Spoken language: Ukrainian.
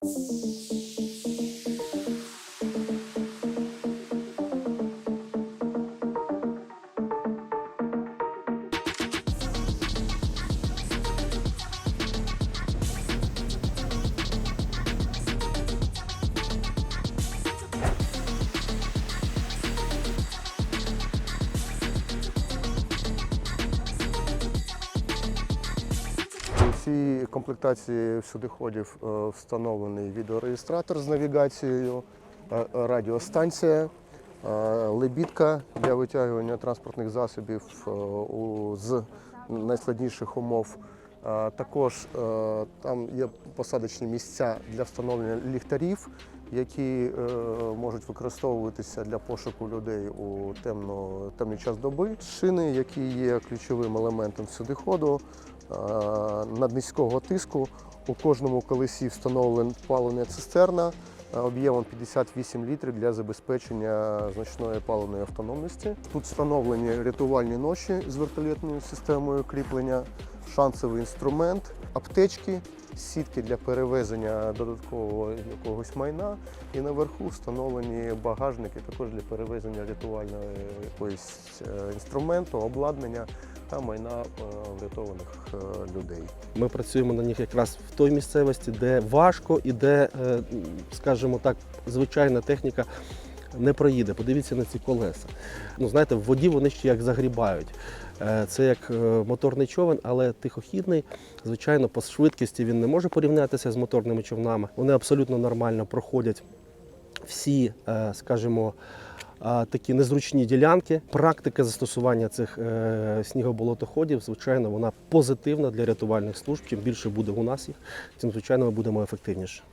У цій комплектації всюдиходів е, встановлений відеореєстратор з навігацією, е, радіостанція, е, лебідка для витягування транспортних засобів з найскладніших умов. Також там є посадочні місця для встановлення ліхтарів, які можуть використовуватися для пошуку людей у темно, темний час доби. Шини, які є ключовим елементом всюдиходу, е, наднизького тиску. У кожному колесі встановлена паливна цистерна е, об'ємом 58 літрів для забезпечення значної паливної автономності. Тут встановлені рятувальні ноші з вертольотною системою кріплення, шансовий інструмент, аптечки, сітки для перевезення додаткового якогось майна. І наверху встановлені багажники також для перевезення рятувального якогось е, інструменту, обладнання та майна е, врятованих е, людей. Ми працюємо на них якраз в той місцевості, де важко і де, е, скажімо так, звичайна техніка не проїде. Подивіться на ці колеса. Ну, знаєте, в воді вони ще як загрібають. Це як моторний човен, але тихохідний. Звичайно, по швидкості він не може порівнятися з моторними човнами. Вони абсолютно нормально проходять всі, скажімо, такі незручні ділянки. Практика застосування цих е, снігоболотоходів, звичайно, вона позитивна для рятувальних служб. Чим більше буде у нас їх, тим звичайно ми будемо ефективніше.